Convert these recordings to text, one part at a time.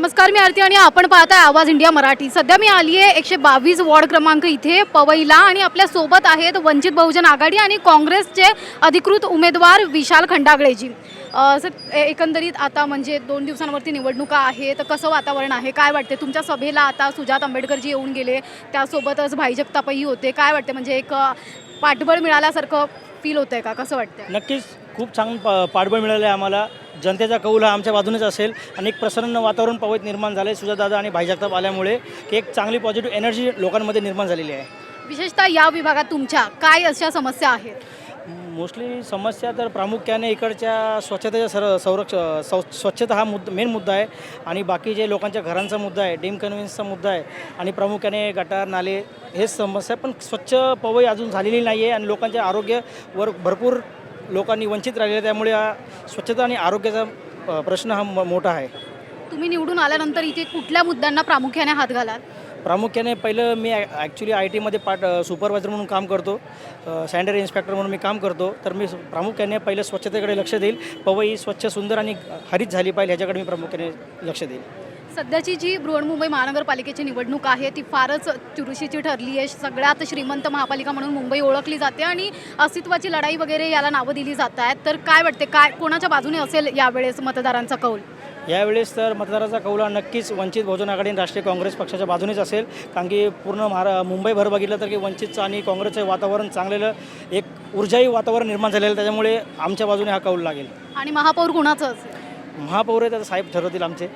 नमस्कार मी आरती आणि आपण पाहताय आवाज इंडिया मराठी. सध्या मी आली आहे एकशे बावीस वॉर्ड क्रमांक इथे पवईला आणि आपल्यासोबत आहेत वंचित बहुजन आघाडी आणि काँग्रेसचे अधिकृत उमेदवार विशाल खंडागळेजी. सर एकंदरीत आता म्हणजे दोन दिवसांवरती निवडणुका आहे तर कसं वातावरण आहे काय वाटते तुमच्या सभेला आता सुजात आंबेडकरजी येऊन गेले त्यासोबतच भाई जगतापही होते. काय वाटते म्हणजे एक पाठबळ मिळाल्यासारखं फील होतं आहे का? कसं वाटतं नक्कीच खूप छान पाठबळ मिळालं आहे आम्हाला. जनतेचा कौल हा आमच्या बाजूनेच असेल. आणि एक प्रसन्न वातावरण पवईत निर्माण झालं आहे सुजादादा आणि भाई जगताप आल्यामुळे की एक चांगली पॉझिटिव्ह एनर्जी लोकांमध्ये निर्माण झालेली आहे. विशेषतः या विभागात तुमच्या काय अशा समस्या आहेत? मोस्टली समस्या तर प्रामुख्याने इकडच्या स्वच्छतेच्या सर संरक्ष सौ स्वच्छता हा मुद्दा मेन मुद्दा आहे. आणि बाकी जे लोकांच्या घरांचा मुद्दा आहे डीम कन्व्हिन्सचा मुद्दा आहे आणि प्रामुख्याने गटार नाले हेच समस्या. पण स्वच्छ पवई अजून झालेली नाही आहे आणि लोकांच्या आरोग्यावर भरपूर लोकांनी वंचित राहिले. त्यामुळे हा स्वच्छता आणि आरोग्याचा प्रश्न हा म- मोठा आहे. तुम्ही निवडून आल्यानंतर इथे कुठल्या मुद्द्यांना प्रामुख्याने हात घालाल? प्रामुख्याने पहिलं मी ॲक्च्युली आय टीमध्ये पार्ट सुपरवायझर म्हणून काम करतो. सॅनिटरी इन्स्पेक्टर म्हणून मी काम करतो. तर मी प्रामुख्याने पहिलं स्वच्छतेकडे लक्ष देईल. पवई स्वच्छ सुंदर आणि हरित झाली पाहिजे ह्याच्याकडे मी प्रामुख्याने लक्ष देईल. सध्याची जी बृहन्मुंबई महानगरपालिकेची निवडणूक आहे ती फारच चुरशीची ठरली आहे. सगळ्यात श्रीमंत महापालिका म्हणून मुंबई ओळखली जाते आणि अस्तित्वाची लढाई वगैरे याला नावं दिली जात आहेत. तर काय वाटते काय कोणाच्या बाजूने असेल यावेळेस मतदारांचा कौल? यावेळेस तर मतदाराचा कौला नक्कीच वंचित बहुजन आघाडी आणि राष्ट्रीय काँग्रेस पक्षाच्या बाजूनेच असेल. कारण की पूर्ण महारा मुंबईभर बघितलं तर की वंचितचं आणि काँग्रेसचं वातावरण चांगलेलं एक ऊर्जाही वातावरण निर्माण झालेलं आहे. त्याच्यामुळे आमच्या बाजूने हा कौल लागेल. आणि महापौर कुणाचं असेल? महापौर आहे तर साहेब ठरवतील आमचे.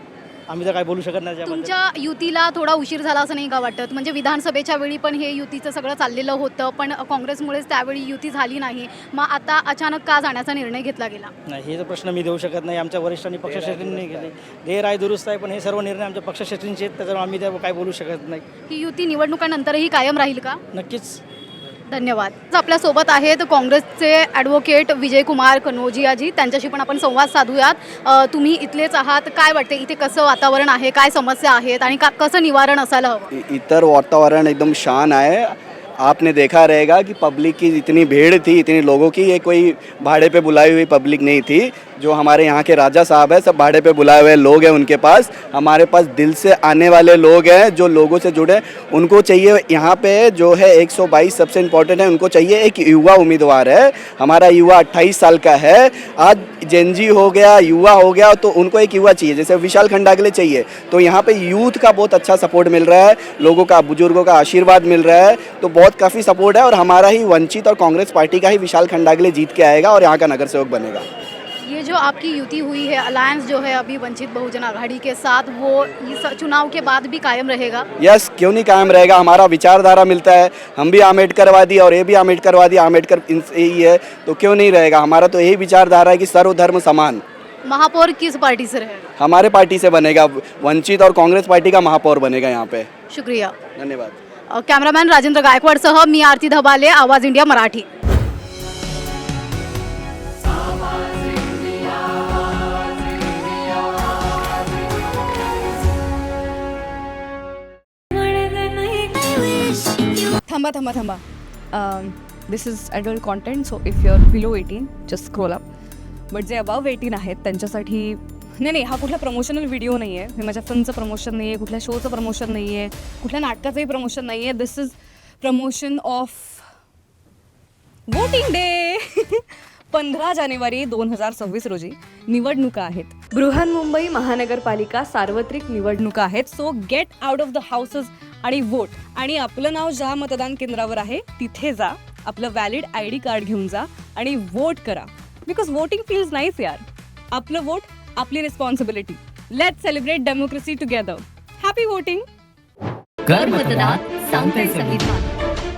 आम्ही तर काय बोलू शकत नाही त्याबद्दल. तुमच्या युतीला थोडा उशीर झाला असं नाही का वाटत? म्हणजे विधानसभेच्या वेळी पण हे युतीचं सगळं चाललेलं होतं पण काँग्रेसमुळेच त्यावेळी युती झाली नाही. मग आता अचानक का जाण्याचा निर्णय घेतला गेला? नाही हे तर प्रश्न मी देऊ शकत नाही. आमच्या वरिष्ठांनी पक्षश्रेष्ठींनी घेतले गैर आहे. दुरुस्त आहे पण हे सर्व निर्णय आमच्या पक्षश्रेष्ठींचे आहेत त्याच्यामुळे आम्ही त्या काय बोलू शकत नाही. ही युती निवडणुकानंतरही कायम राहील का? नक्कीच. धन्यवाद. आपल्यासोबत आहेत काँग्रेसचे ॲडव्होकेट विजयकुमार कनोजियाजी त्यांच्याशी पण आपण संवाद साधूयात. तुम्ही इथलेच आहात. काय वाटते इथे कसं वातावरण आहे? काय समस्या आहेत? आणि का कसं निवारण असायला हवं? इतर वातावरण एकदम शान आहे. आपने देखा रहेगा कि पब्लिक की इतनी भीड़ थी इतनी लोगों की ये कोई भाड़े पे बुलाई हुई पब्लिक नहीं थी. जो हमारे यहाँ के राजा साहब है, सब भाड़े पे बुलाए हुए लोग हैं उनके पास। हमारे पास दिल से आने वाले लोग हैं जो लोगों से जुड़े। उनको चाहिए यहाँ पे जो है 122 सबसे इम्पोर्टेंट है, उनको चाहिए एक युवा उम्मीदवार है। हमारा युवा 28 साल का है। आज जेनजी हो गया, युवा हो गया तो उनको एक युवा चाहिए। जैसे विशाल खंडागले चाहिए। तो यहाँ पर यूथ का बहुत अच्छा सपोर्ट मिल रहा है, लोगों का, बुज़ुर्गों का आशीर्वाद मिल रहा है। तो बहुत काफ़ी सपोर्ट है और हमारा ही वंचित और कांग्रेस पार्टी का ही विशाल खंडागले जीत के आएगा और यहाँ का नगर सेवक बनेगा। ये जो आपकी युति हुई है अलायंस जो है अभी वंचित बहुजन आघाड़ी के साथ वो इस चुनाव के बाद भी कायम रहेगा? यस क्यों नहीं कायम रहेगा? हमारा विचारधारा मिलता है। हम भी आम्बेडकरवादी और ये भी आम्बेडकरवादी आम्बेडकर इनसे ही है तो क्यों नहीं रहेगा? हमारा तो यही विचारधारा है कि सर्वधर्म समान। महापौर किस पार्टी से रहेगा हमारे पार्टी से बनेगा। वंचित और कांग्रेस पार्टी का महापौर बनेगा यहाँ पे। शुक्रिया। धन्यवाद। कॅमेरामॅन राजेंद्र गायकवाडसह मी आरती धबाले आवाज़ इंडिया मराठी। थांबा थांबा थांबा. This is adult content so if your below eighteen just scroll up but जे अबाव एटीन आहेत त्यांच्यासाठी नाही नाही हा कुठला प्रमोशनल व्हिडिओ नाही आहे मी माझ्या फिल्मचं प्रमोशन नाही आहे कुठल्या शोचं प्रमोशन नाही आहे कुठल्या नाटकाचंही प्रमोशन नाही आहे this is promotion of voting day पंधरा जानेवारी दोन हजार सव्वीस रोजी निवडणुका आहेत. बृहन्मुंबई महानगरपालिका सार्वत्रिक निवडणुका आहेत. So get out of the houses आणि वोट आणि आपलं नाव ज्या मतदान केंद्रावर आहे तिथे जा. आपलं व्हॅलिड आय डी कार्ड घेऊन जा आणि वोट करा. बिकॉज वोटिंग फील्स नाईस यार. आपलं वोट आपली responsibility let celebrate democracy together happy voting कर मतदान सांगते संविधान